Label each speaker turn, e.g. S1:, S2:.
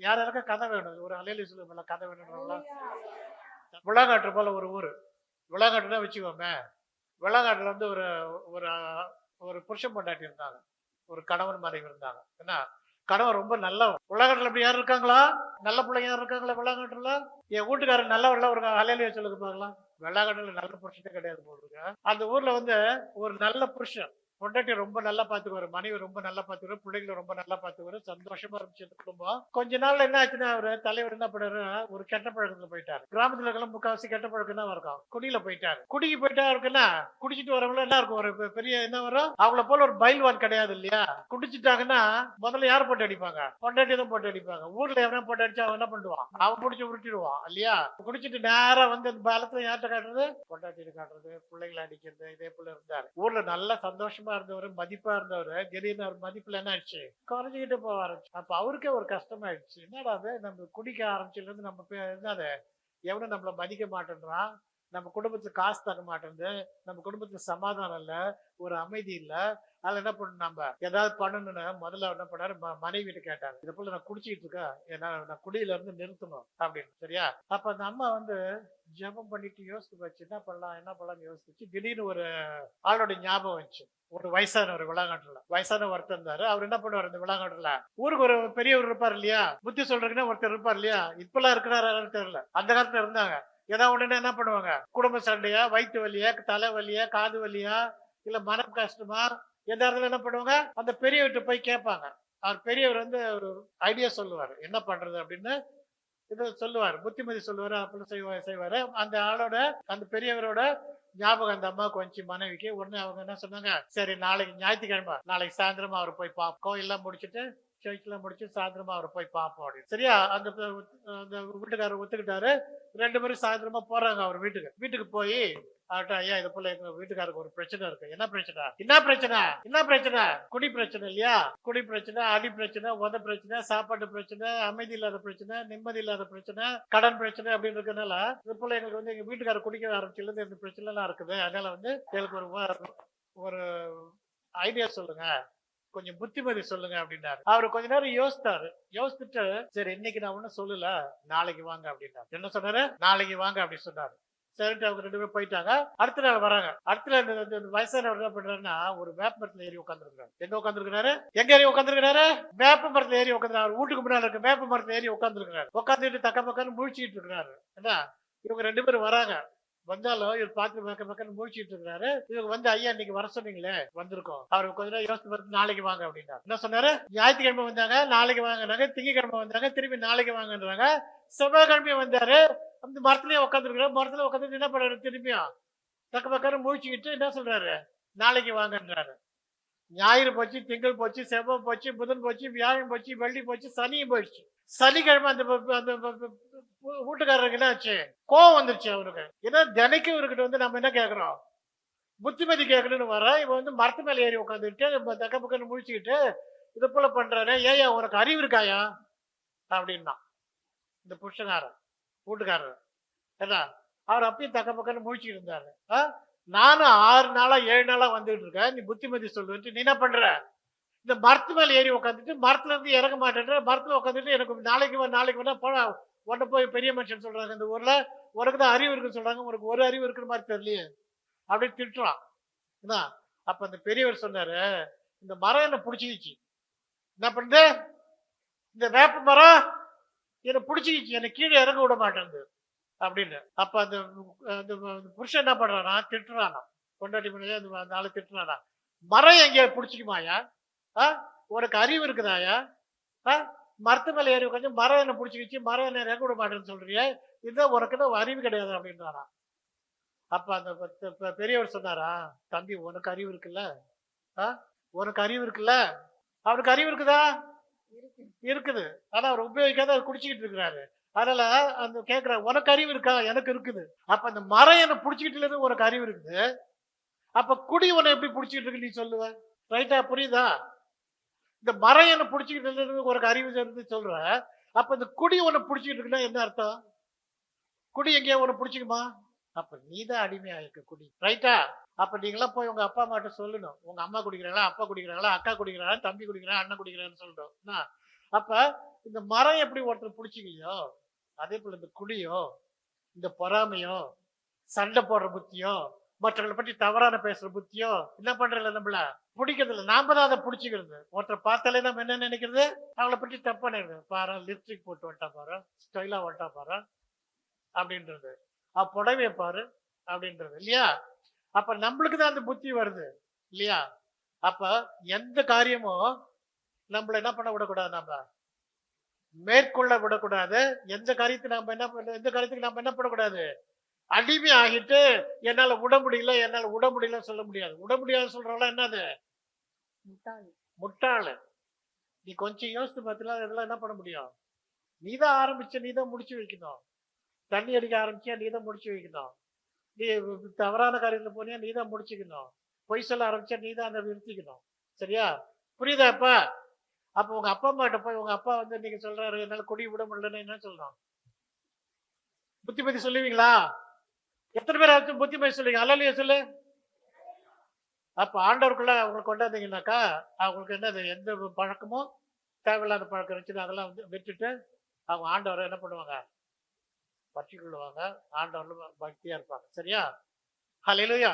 S1: யார் யாருக்கா கதை வேணும். ஒரு அலையில சொல்லுவோம்ல கதை வேணும்ன்றவங்களா? விளாங்காட்டு போல ஒரு ஊர். விளாங்காட்டுனா வச்சுக்கோமே. விளாங்காட்டுல வந்து ஒரு ஒரு ஒரு புருஷன் பொண்டாட்டி இருந்தாங்க. ஒரு கணவன் மனைவி இருந்தாங்க. என்ன கணவன் ரொம்ப நல்லவன். விளாங்காட்டுல அப்படி யாரும் இருக்காங்களா? நல்ல பிள்ளைங்க யாரும் இருக்காங்களா விளாங்காட்டுல என் வீட்டுக்காரர் நல்லவன்ல ஒரு அலையில சொல்லுங்க பார்க்கலாம் வெள்ளாங்கட்டில் நல்ல புருஷனே கிடையாது போடுங்க அந்த ஊர்ல வந்து ஒரு நல்ல புருஷன். பொண்டாட்டி ரொம்ப நல்லா பாத்துக்குவாரு மனைவி ரொம்ப நல்லா பாத்துக்குவாரு பிள்ளைகளை ரொம்ப நல்லா பாத்துக்குவாரு சந்தோஷமா இருந்துச்சு அந்த குடும்பம். கொஞ்ச நாள்ல என்ன ஆச்சுன்னா அவரு தலைவர் என்ன பண்ணாரு ஒரு கெட்ட பழக்கத்துல போயிட்டாரு. கிராமத்துல இருக்கலாம் முக்காவாசி கெட்ட பழக்கம் தான் இருக்கும் குடியில போயிட்டாரு. குடிக்கு போயிட்டா இருக்குன்னா குடிச்சிட்டு வரவங்கள என்ன இருக்கும் ஒரு பெரிய என்ன வரும்? அவங்கள போல ஒரு பயில்வான் கிடையாது இல்லையா? குடிச்சிட்டாங்கன்னா முதல்ல யார் போட்டு அடிப்பாங்க? பொண்டாட்டி தான் போட்டு அடிப்பாங்க. ஊர்ல எவனா போட்டு அடிச்சா அவன் என்ன பண்ணுவான்? அவன் பிடிச்சி உருட்டிடுவான் இல்லையா? குடிச்சிட்டு நேரா வந்து அந்த பாலத்துல யார்கிட்ட காட்டுறது? பொண்டாட்டிட்டு காட்டுறது பிள்ளைங்களை அடிக்கிறது இதே போல இருந்தாரு. ஊர்ல நல்லா சந்தோஷமா இருந்தவர் மதிப்பா இருந்தவர் திடீர்னு அவர் மதிப்புல என்ன ஆயிடுச்சு? குறைஞ்சிக்கிட்டு போக ஆரம்பிச்சு. அப்ப அவருக்கே ஒரு கஷ்டமாயிடுச்சு. என்னடா அது நம்ம குடிக்க ஆரம்பிச்சதுல இருந்து நம்ம பே- என்னது? எவனும் நம்மள மதிக்க மாட்டேன்றான். நம்ம குடும்பத்துக்கு காசு தர மாட்டேங்குது. நம்ம குடும்பத்துக்கு சமாதானம் இல்லை. ஒரு அமைதி இல்லை. அதில் என்ன பண்ணணும் நம்ம ஏதாவது பண்ணணும்னு முதல்ல என்ன பண்ணாரு? ம- மனைவிட்டு கேட்டார். இது போல நான் குடிச்சிட்டு இருக்கேன். ஏன்னா நான் குடியில இருந்து நிறுத்தணும். அப்படின்னு. சரியா? அப்ப அந்த அம்மா வந்து ஜபம் பண்ணிட்டு யோசிச்சு வச்சு என்ன பண்ணலாம்? என்ன பண்ணலாம்னு யோசிச்சு. திடீர்னு ஒரு ஆளோட ஞாபகம் வந்துச்சு. ஒரு வயசான ஒரு விளாங்காட்டுல. வயசான ஒருத்தர் இருந்தாரு. அவர் என்ன பண்ணுவார் இந்த விளாங்காட்டுல? ஊருக்கு ஒரு பெரியவர் இருப்பார் இல்லையா? புத்தி சொல்றதுக்குன்னா ஒருத்தர் இருப்பார் இல்லையா? இப்பெல்லாம் இருக்கிறாரு தெரியல. அந்த காலத்துல இருந்தாங்க. ஏதாவது உடனே என்ன பண்ணுவாங்க? குடும்ப சண்டையா வயிற்று வலியா தலை வலியா காது வலியா இல்ல மனம் கஷ்டமா? எதா என்ன பண்ணுவாங்க? அந்த பெரியவர்கிட்ட போய் கேட்பாங்க. அவர் பெரியவர் வந்து ஒரு ஐடியா சொல்லுவார். என்ன பண்றது அப்படின்னு இது சொல்லுவார். புத்திமதி சொல்லுவார் அப்படின்னு செய்வார் செய்வாரு. அந்த ஆளோட அந்த பெரியவரோட ஞாபகம் அந்த அம்மாவுக்கு வந்துச்சு மனைவிக்கு. உடனே அவங்க என்ன சொன்னாங்க? சரி நாளைக்கு ஞாயிற்றுக்கிழமை நாளைக்கு சாயந்தரமா அவர் போய் பார்ப்போம். எல்லாம் முடிச்சுட்டு சர்ச்லாம் முடிச்சு சாயந்தரமா அவர் போய் பார்ப்போம் அப்படின்னு. சரியா? அந்த அந்த வீட்டுக்காரர் ஒத்துக்கிட்டாரு. ரெண்டு பேரும் சாயந்தரமா போறாங்க அவர் வீட்டுக்கு. வீட்டுக்கு போய் அவர்கிட்ட ஐயா இது போல எங்க வீட்டுக்காருக்கு ஒரு பிரச்சனை இருக்கு. என்ன பிரச்சனை? என்ன பிரச்சனை? என்ன பிரச்சனை? குடி பிரச்சனை இல்லையா? குடி பிரச்சனை அடி பிரச்சனை உத பிரச்சனை சாப்பாட்டு பிரச்சனை அமைதி இல்லாத பிரச்சனை நிம்மதி இல்லாத பிரச்சனை கடன் பிரச்சனை அப்படின்னு இருக்கனால இது போல எங்களுக்கு வந்து எங்க வீட்டுக்காரர் குடிக்க ஆரம்பிச்சிலேருந்து இந்த பிரச்சனை எல்லாம் இருக்குது. அதனால வந்து எங்களுக்கு ஒரு ஒரு ஐடியா சொல்லுங்க. கொஞ்சம் புத்திமதி சொல்லுங்க அப்படின்னாரு. அவர் கொஞ்ச நேரம் யோசித்தாரு. யோசிச்சுட்டு சரி இன்னைக்கு நான் ஒன்றும் சொல்லல. நாளைக்கு வாங்க அப்படின்னாரு. என்ன சொன்னாரு? நாளைக்கு வாங்க அப்படின்னு சொன்னாரு. சரிட்டு அவங்க ரெண்டு பேரும் போயிட்டாங்க. அடுத்த நாள் வராங்க. அடுத்த நாள் இந்த- வயசானவர் என்ன பண்றாருன்னா ஒரு வேப்ப மரத்துல ஏறி உட்காந்துருக்காரு எங்க உட்காந்துருக்காரு எங்க ஏறி உட்காந்துருக்காரு வேப்ப மரத்துல ஏறி உட்காந்துருக்காரு வீட்டுக்கு முன்னாடி இருக்க வேப்ப மரத்துல ஏறி உட்காந்துருக்காரு உட்காந்துட்டு தக்க பக்கம் முழிச்சுட்டு இருக்கிறாரு. என்ன? இவங்க ரெண்டு பேரும் வராங்க. வந்தாலும் இவர் பார்த்து பக்க பக்கம் முழிச்சிட்டு இருக்காரு. இவங்க வந்து ஐயா இன்னைக்கு வர சொன்னீங்களே வந்திருக்கோம். அவர் கொஞ்ச நேரம் யோசிச்சு பார்த்து நாளைக்கு வாங்க அப்படின்னாரு. என்ன சொன்னாரு? ஞாயிற்றுக்கிழமை வந்தாங்க நாளைக்கு வாங்கினாங்க திங்கக்கிழமை வந்தாங்க திரும்பி நாளைக்கு வாங்கன்றாங்க. செவ்வாய்க்கிழமை வந்தாரு. அந்த மரத்துலயே உட்காந்துருக்காரு மரத்துல உட்காந்து என்ன பண்றாரு திரும்பியும்? பக்க பக்கம் முழிச்சுக்கிட்டு என்ன சொல்றாரு? நாளைக்கு வாங்கன்றாரு. ஞாயிறு போச்சு திங்கள் போச்சு செவ்வாய் போச்சு புதன் போச்சு வியாழன் போச்சு வெள்ளி போச்சு சனியும் போயிடுச்சு. சனிக்கிழமை அந்த அந்த வீட்டுக்காரருக்கு என்ன ஆச்சு? கோவம் வந்துருச்சு அவருக்கு. ஏன்னா தினைக்கும் இவர்கிட்ட வந்து நம்ம என்ன கேட்குறோம்? புத்திமதி கேட்கணும்னு வர இவன் வந்து மரத்து மேலே ஏறி உட்காந்துட்டு தக்க பக்கம் முடிச்சுக்கிட்டு இது போல பண்றாரு ஏயா உனக்கு அறிவு இருக்காயா? அப்படின்னா இந்த புருஷனாரன் வீட்டுக்காரர் என்ன அவர் அப்பயும் தக்க பக்கம்னு முழிச்சுட்டு இருந்தாரு. ஆ? நானும் ஆறு நாளா ஏழு நாளா வந்துட்டு இருக்கேன். நீ புத்திமதி சொல்லுன்ட்டு நீ என்ன பண்ற? இந்த மரத்து மேலே ஏறி உட்காந்துட்டு மரத்துல இருந்து இறங்க மாட்டேன்ற மரத்துல உட்காந்துட்டு எனக்கு நாளைக்கு வா நாளைக்கு வேணா போனா உடனே போய் பெரிய மனுஷன் சொல்றாங்க இந்த ஊர்ல உனக்கு தான் அறிவு இருக்குன்னு சொல்றாங்க உனக்கு ஒரு அறிவு இருக்கிற மாதிரி தெரியலையே. அப்படின்னு திட்டுறான். என்ன? அப்ப அந்த பெரியவர் சொன்னாரு இந்த மரம் என்ன பிடிச்சிக்கிச்சு? என்ன பண்ணுது இந்த வேப்ப மரம் என்னை பிடிச்சிக்கிச்சு என்னை கீழே இறங்க விட மாட்டேங்குது. அப்படின்னு. அப்ப அந்த அந்த புருஷன் என்ன பண்றானா திட்டுறானா கொண்டாட்டி பண்ணி அந்த ஆளை திட்டுறானா மரம் எங்கேயா பிடிச்சிக்குமாயா ஆ? உனக்கு அறிவு இருக்குதாயா ஆ? மரத்து மேல ஏறி உட்காந்து மரம் என்ன பிடிச்சிக்கிச்சு மரம் என்ன இறங்க விட மாட்டேன்னு சொல்றியே. இதுதான் உனக்கு தான் அறிவு கிடையாது அப்படின்றானா அப்ப அந்த பெரியவர் சொன்னாரா? தம்பி உனக்கு அறிவு இருக்குல்ல? ஆ? உனக்கு அறிவு இருக்குல்ல? அவனுக்கு அறிவு இருக்குதா? இருக்குது. ஆனா அவர் உபயோகிக்காத அவர் குடிச்சிக்கிட்டு இருக்கிறாரு. அதனால அந்த கேக்குற உனக்கு அறிவு இருக்கா? எனக்கு இருக்குது. அப்ப அந்த மரம் என்ன புடிச்சுக்கிட்டு உனக்கு அறிவு இருக்குது. அப்ப குடி உன்னை எப்படி புடிச்சுக்கிட்டு இருக்கு நீ சொல்லுவ? ரைட்டா புரியுதா? இந்த மரம் என்ன பிடிச்சிக்கிட்டு இருந்ததுக்கு ஒரு அறிவு சேர்ந்து சொல்ற. அப்ப இந்த குடி ஒன்று பிடிச்சிக்கிட்டு இருக்குன்னா என்ன அர்த்தம்? குடி எங்கேயா பிடிச்சிக்குமா? அப்போ அப்ப நீதான் அடிமையா இருக்க குடி. ரைட்டா அப்ப நீங்களாம் போய் உங்க அப்பா அம்மாட்ட சொல்லணும். உங்க அம்மா குடிக்கிறாங்களா அப்பா குடிக்கிறாங்களா அக்கா குடிக்கிறாங்களா தம்பி குடிக்கிறான் அண்ணன் குடிக்கிறான்னு சொல்லணும். என்ன? அப்ப இந்த மரம் எப்படி ஒருத்தர் பிடிச்சிக்கலையோ அதே போல இந்த குடியோ இந்த பொறாமையோ சண்டை போடுற புத்தியோ மற்றவங்களை பற்றி தவறான பேசுற புத்தியோ என்ன பண்றதுல நம்மள பிடிக்கிறது இல்லை நாம தான் அதை பிடிச்சிக்கிறது. ஒருத்தர் பார்த்தாலே நம்ம என்ன நினைக்கிறது? அவங்கள பற்றி தப்பா நினைக்கிறது. பாரு லிப்ஸ்டிக் போட்டு வந்துட்டா பாரு ஸ்டைலா வந்துட்டா பாரு அப்படின்றது. அவ புடவைய பாரு அப்படின்றது. இல்லையா? அப்ப நம்மளுக்கு தான் அந்த புத்தி வருது. இல்லையா? அப்ப எந்த காரியமும் நம்மள என்ன பண்ண விடக்கூடாது நம்ம மேற்கொள்ள விடக்கூடாது. எந்த காரியத்தை நாம என்ன எந்த காரியத்துக்கு நம்ம என்ன பண்ணக்கூடாது? அடிமை ஆகிட்டு என்னால விட முடியல என்னால விட முடியல சொல்ல முடியாது. விட முடியாது சொல்றவங்க என்னது?
S2: முட்டாள்.
S1: முட்டாளு. நீ கொஞ்சம் யோசித்து பார்த்தீங்கன்னா இதெல்லாம் என்ன பண்ண முடியும்? நீ தான் ஆரம்பிச்ச நீ தான் முடிச்சு வைக்கணும். தண்ணி அடிக்க ஆரம்பிச்சியா நீ தான் முடிச்சு வைக்கணும். நீ தவறான காரியத்துல போனியா நீ தான் முடிச்சுக்கணும். பொய் சொல்ல ஆரம்பிச்சா நீ தான் அதை நிறுத்திக்கணும். சரியா? புரியுதாப்பா அப்ப உங்க அப்பா அம்மா கிட்ட போய் உங்க அப்பா வந்து நீங்க சொல்றாரு என்னால கொடி விட முடியலன்னு என்ன சொல்லணும் புத்தி பத்தி சொல்லுவீங்களா? எத்தனை பேர் ஆச்சு புத்தி பத்தி சொல்லுவீங்க சொல்லு. அப்ப ஆண்டவருக்குள்ள அவங்க கொண்டாந்தீங்கன்னாக்கா அவங்களுக்கு என்ன எந்த பழக்கமும் தேவையில்லாத பழக்கம் இருந்துச்சுன்னா அதெல்லாம் வந்து விட்டுட்டு அவங்க ஆண்டவரை என்ன பண்ணுவாங்க? பற்றி கொள்ளுவாங்க. ஆண்டவர்ல பக்தியா இருப்பாங்க. சரியா? ஹலையிலையா